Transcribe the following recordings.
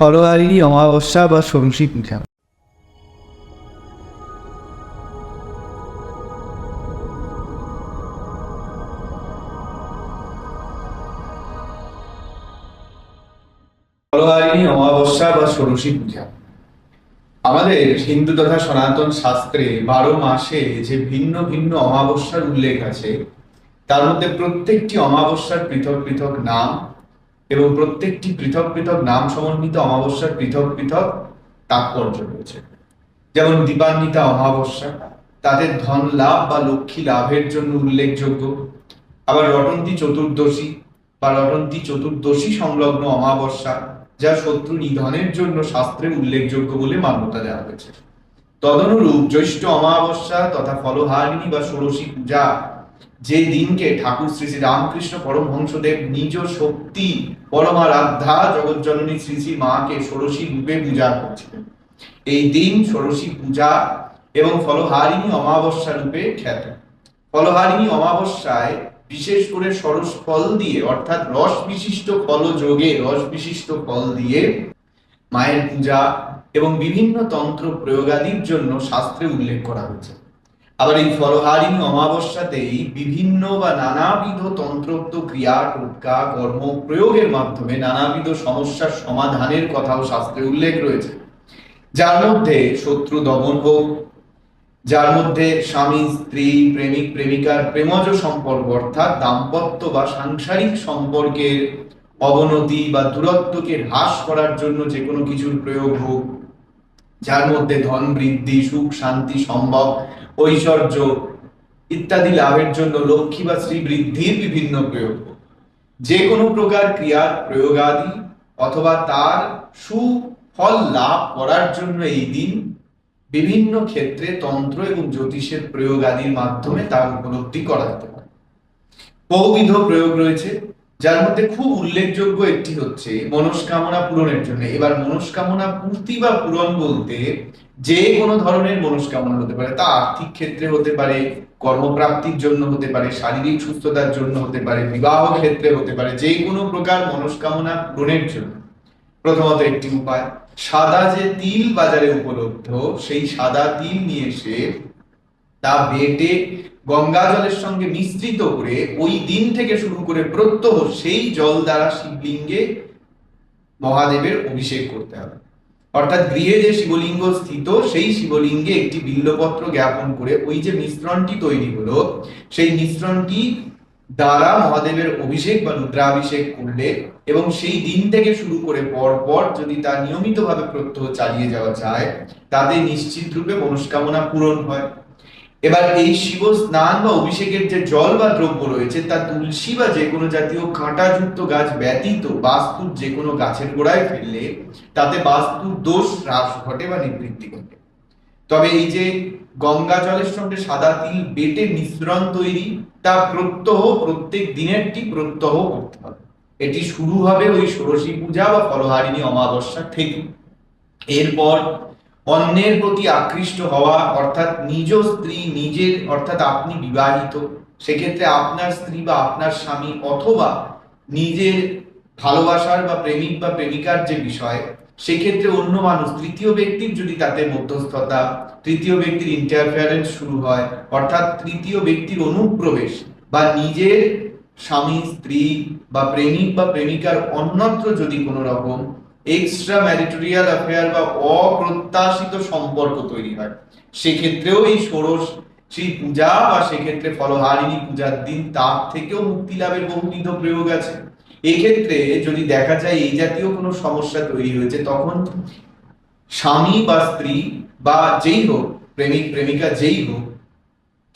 ফলোয়ারি অমাবস্যা বা ষোড়শী পূজা অমাবস্যা বা ষোড়শী পূজা আমাদের হিন্দু তথা সনাতন শাস্ত্রে বারো মাসে যে ভিন্ন ভিন্ন অমাবস্যার উল্লেখ আছে, তার মধ্যে প্রত্যেকটি অমাবস্যার পৃথক পৃথক নাম এবং প্রত্যেকটি পৃথক পৃথক নাম সমন্বিত অমাবস্যার পৃথক পৃথক তাৎপর্য রয়েছে। যেমন দীপান্বিতা অমাবস্যা তাদের ধন লাভ বা লক্ষ্মী লাভের জন্য উল্লেখযোগ্য। আবার রটন্তী চতুর্দশী বা রটন্তী চতুর্দশী সংলগ্ন অমাবস্যা, যা শত্রু নিধনের জন্য শাস্ত্রে উল্লেখযোগ্য বলে মান্যতা দেওয়া হয়েছে। তদনুরূপ জ্যৈষ্ঠ অমাবস্যা তথা ফলহারিণী বা ষোড়শী পূজা যে দিনকে ঠাকুর শ্রী শ্রী রামকৃষ্ণ পরমহংসদেব নিজ শক্তি পরমারাধ্যা জগৎজননী শ্রী শ্রী মাকে ষোড়শী রূপে পূজা করছিলেন এই দিন ষোড়শী পূজা এবং ফলহারিণী অমাবস্যা রূপে খ্যাত। ফলহারিণী অমাবস্যায় বিশেষ করে সরস ফল দিয়ে, অর্থাৎ রস বিশিষ্ট ফল যোগে রস বিশিষ্ট ফল দিয়ে মায়ের পূজা এবং বিভিন্ন তন্ত্র প্রয়োগাদির জন্য শাস্ত্রে উল্লেখ করা হয়েছে। আবার এই ফলহারিণী অমাবস্যাতেই বিভিন্ন বা নানাবিধ তন্ত্রোক্ত ক্রিয়া, টোটকা, কর্ম প্রয়োগের মাধ্যমে নানাবিধ সমস্যার সমাধানের কথাও শাস্ত্রে উল্লেখ রয়েছে। যার মধ্যে শত্রু দমন হোক, যার মধ্যে স্বামী, স্ত্রী, প্রেমিক, প্রেমিকার প্রেমজ সম্পর্ক অর্থাৎ দাম্পত্য বা সাংসারিক সম্পর্কের অবনতি বা দূরত্বকে হ্রাস করার জন্য যে কোনো কিছুর প্রয়োগ হোক যার মধ্যে ধন, বৃদ্ধি, সুখ, শান্তি, সম্ভব, ঐশ্বর্য ইত্যাদি লাভের জন্য লক্ষ্মী বা শ্রী বৃদ্ধির বিভিন্ন প্রয়োগ। যে কোনো প্রকার ক্রিয়ার প্রয়োগাদি অথবা তার সুফল লাভ করার জন্য এই দিন বিভিন্ন ক্ষেত্রে তন্ত্র এবং জ্যোতিষের প্রয়োগ আদির মাধ্যমে তার উপলব্ধি করা যেতে পারে। বহুবিধ প্রয়োগ রয়েছে। যার মধ্যে খুব উল্লেখযোগ্য একটি হচ্ছে মনস্কামনা পূরণের জন্য। এবার মনস্কামনা পূর্তি বা পূরণ বলতে যে কোনো ধরনের মনস্কামনা হতে পারে। তা আর্থিক ক্ষেত্রে হতে পারে, কর্মপ্রাপ্তির জন্য হতে পারে, শারীরিক সুস্থতার জন্য হতে পারে, বিবাহ ক্ষেত্রে হতে পারে, যে কোনো প্রকার মনস্কামনা পূরণের জন্য। প্রথমত একটি উপায়, সাদা যে তিল বাজারে উপলব্ধ, সেই সাদা তিল নিয়ে এসে তা বেটে গঙ্গা জলের সঙ্গে মিশ্রিত করে ওই দিন থেকে শুরু করে প্রত্যহ সেই জল দ্বারা শিবলিঙ্গে মহাদেবের অভিষেক করতে হবে। অর্থাৎ গৃহে যে শিবলিঙ্গ স্থিত, সেই শিবলিঙ্গে একটি বিল্লপত্র জ্ঞাপন করে ওই যে মিশ্রণটি তৈরি হলো, সেই মিশ্রণটি দ্বারা মহাদেবের অভিষেক বা রুদ্রাভিষেক করলে এবং সেই দিন থেকে শুরু করে পর পর যদি তা নিয়মিতভাবে প্রত্যহ চালিয়ে যাওয়া যায়, তাতে নিশ্চিত রূপে মনস্কামনা পূরণ হয়। এবার এই শিব স্নান বা অভিষেকের যে জল বা দ্রব্য রয়েছে, তা তুলসী বা যে কোনো জাতীয় কাঁটাযুক্ত গাছ ব্যতীত বাস্তুর যে কোনো গাছের গোড়ায় ফেললে তাতে বাস্তুর দোষ হ্রাস ঘটে বা নিবৃত্তি ঘটে। তবে এই যে গঙ্গা জলের সঙ্গে সাদা তিল বেটে মিশ্রণ তৈরি, তা প্রত্যহ প্রত্যেক দিনেরটি প্রত্যহ করতে হবে। এটি শুরু হবে ওই ষোড়শী পূজা বা ফলহারিণী অমাবস্যা থেকে। এরপর অন্যের প্রতি আকৃষ্ট হওয়া, অর্থাৎ নিজ স্ত্রী নিজের, অর্থাৎ আপনি বিবাহিত, সেক্ষেত্রে আপনার স্ত্রী বা আপনার স্বামী অথবা নিজের ভালোবাসার বা প্রেমিক বা প্রেমিকার যে বিষয়, সেক্ষেত্রে অন্য মানুষ, তৃতীয় ব্যক্তির যদি তাতে মধ্যস্থতা, তৃতীয় ব্যক্তির ইন্টারফেয়ারেন্স শুরু হয়, অর্থাৎ তৃতীয় ব্যক্তির অনুপ্রবেশ বা নিজের স্বামী, স্ত্রী বা প্রেমিক বা প্রেমিকার অন্যত্র যদি কোনো রকম এক্সট্রা ম্যারিটোরিয়াল অ্যাফেয়ার বা অপ্রত্যাশিত সম্পর্ক তৈরি হয়। সেক্ষেত্রেও এই ষোড়শ সেই পূজা বা সেক্ষেত্রে ফলহারিণী পূজার দিন তার থেকেও মুক্তি লাভের বহুবিধ প্রয়োগ আছে। এক্ষেত্রে যদি দেখা যায় এই জাতীয় কোনো সমস্যা তৈরি হয়েছে, তখন স্বামী বা স্ত্রী বা যেই হোক, প্রেমিক, প্রেমিকা যেই হোক,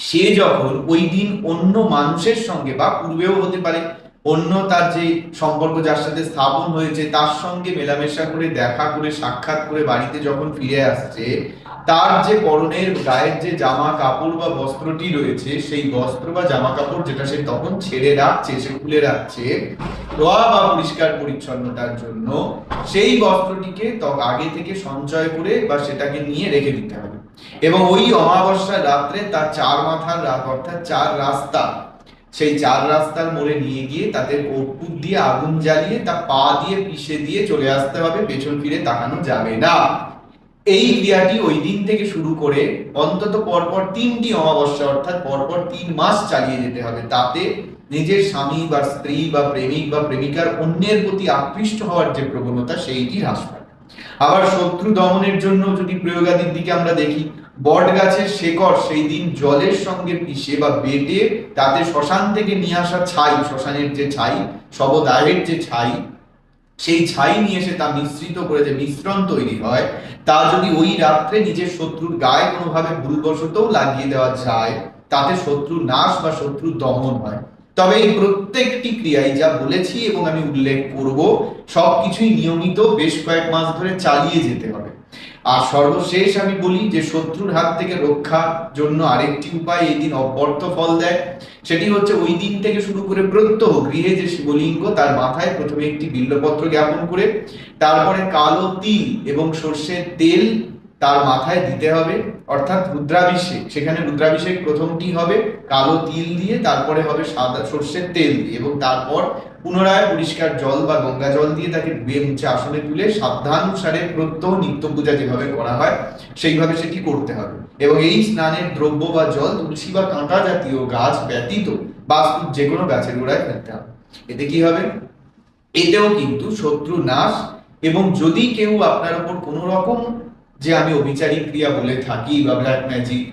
সে যখন ওই দিন অন্য মানুষের সঙ্গে বা পূর্বেও হতে পারে অন্য তার যে সম্পর্ক যার সাথে স্থাপন হয়েছে, তার সঙ্গে মেলামেশা করে, দেখা করে, সাক্ষাৎ করে বাড়িতে যখন ফিরে আসছে, তার যে পরনের গায়ের যে জামা কাপড় বা বস্ত্রটি রয়েছে, সেই বস্ত্র বা জামা কাপড় যেটা সে তখন ছেড়ে রাখছে, সে খুলে রাখছে ধোয়া বা পরিষ্কার পরিচ্ছন্নতার জন্য, সেই বস্ত্রটিকে আগে থেকে সঞ্চয় করে বা সেটাকে নিয়ে রেখে দিতে হবে। এবং ওই অমাবস্যার রাত্রে তার চার মাথার রাত, অর্থাৎ চার রাস্তা সেই চার রাস্তার মোড়ে নিয়ে গিয়ে তাদের কর্পূর দিয়ে আগুন জ্বালিয়ে তা পা দিয়ে পিষে দিয়ে চলে আসতে হবে, পেছন ফিরে তাকানো যাবে না। এই ক্রিয়াটি ওই দিন থেকে শুরু করে অন্তত পরপর তিনটি অমাবস্যা, অর্থাৎ পরপর তিন মাস চালিয়ে যেতে হবে। তাতে নিজের স্বামী বা স্ত্রী বা প্রেমিক বা প্রেমিকার অন্যের প্রতি আকৃষ্ট হওয়ার যে প্রবণতা, সেইটি হ্রাস পায়। আবার শত্রু দমনের জন্য যদি প্রয়োগাদির দিকে আমরা দেখি, বট গাছের শেকড় সেই দিন জলের সঙ্গে পিষে বা বেটে তাতে শ্মশান থেকে নিয়ে আসা ছাই, শ্মশানের যে ছাই, শবদাহের যে ছাই, সেই ছাই নিয়ে এসে তা মিশ্রিত করে যে মিশ্রণ তৈরি হয়, তা যদি ওই রাত্রে নিজের শত্রুর গায়ে কোনোভাবে ভুলবশতও লাগিয়ে দেওয়া যায়, তাতে শত্রু নাশ বা শত্রু দমন হয়। তবে এই প্রত্যেকটি ক্রিয়াই যা বলেছি এবং আমি উল্লেখ করব, সবকিছুই নিয়মিত বেশ কয়েক মাস ধরে চালিয়ে যেতে হবে। আর সর্বশেষ আমি বলি যে শত্রুর হাত থেকে রক্ষার জন্য আরেকটি উপায় এই দিন অব্যর্থ ফল দেয়। সেটি হচ্ছে ওই দিন থেকে শুরু করে প্রত্যহ গৃহে যে শিবলিঙ্গ, তার মাথায় প্রথমে একটি বিল্লপত্র জ্ঞাপন করে, তারপরে কালো তিল এবং সর্ষের তেল তার মাথায় দিতে হবে। অর্থাৎ রুদ্রাভিষেক। সেখানে রুদ্রাভিষেক প্রথমটি হবে? কালো তিল দিয়ে, তারপরে হবে সাদা সর্ষের তেল দিয়ে এবং তারপর পুনরায় পরিষ্কার জল বা গঙ্গা জল দিয়ে তাকে ধুয়ে মুছে আসনে তুলে সাধ্যানুসারে প্রত্যহ নিত্য পূজা যেভাবে করা হয়, সেইভাবে সেটি করতে হবে। এবং এই স্নানের দ্রব্য বা জল, তুলসী বা কাঁটা জাতীয় গাছ ব্যতীত বাস্তু যে কোনো গাছের গোড়ায় ফেলতে হবে। এতে কি হবে? এতেও কিন্তু শত্রু নাশ এবং যদি কেউ আপনার উপর কোনো রকম যে আমি অবিচারী ক্রিয়া বলে থাকি বা ব্ল্যাক ম্যাজিক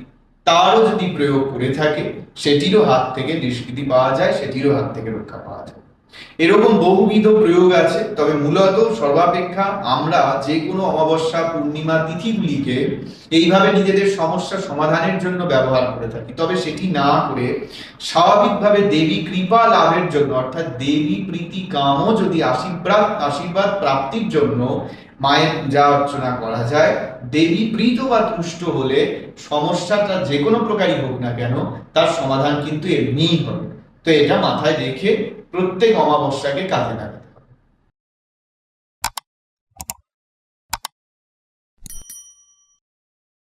তারও যদি প্রয়োগ করে থাকে, সেটিরও হাত থেকে নিষ্কৃতি পাওয়া যায়, সেটিরও হাত থেকে রক্ষা পাওয়া যায়। এরকম বহুবিধ প্রয়োগ আছে, তবে মূলত সর্বাপেক্ষা আমরা যে কোনো অমাবস্যা, পূর্ণিমা তিথিগুলিকে এইভাবে নিজেদের সমস্যা সমাধানের জন্য ব্যবহার করে থাকি। তবে সেটি না করে স্বাভাবিকভাবে দেবী কৃপা লাভের জন্য, অর্থাৎ দেবী প্রীতি কামও যদি আশীর্বাদ আশীর্বাদ প্রাপ্তির জন্য মায়ের পূজা অর্চনা করা যায়, দেবী প্রীত বা তুষ্ট হলে সমস্যাটা যে কোনো প্রকারই হোক না কেন, তার সমাধান কিন্তু এমনিই হবে। তো এটা মাথায় রেখে প্রত্যেক অমাবস্যাকে কাজে লাগায়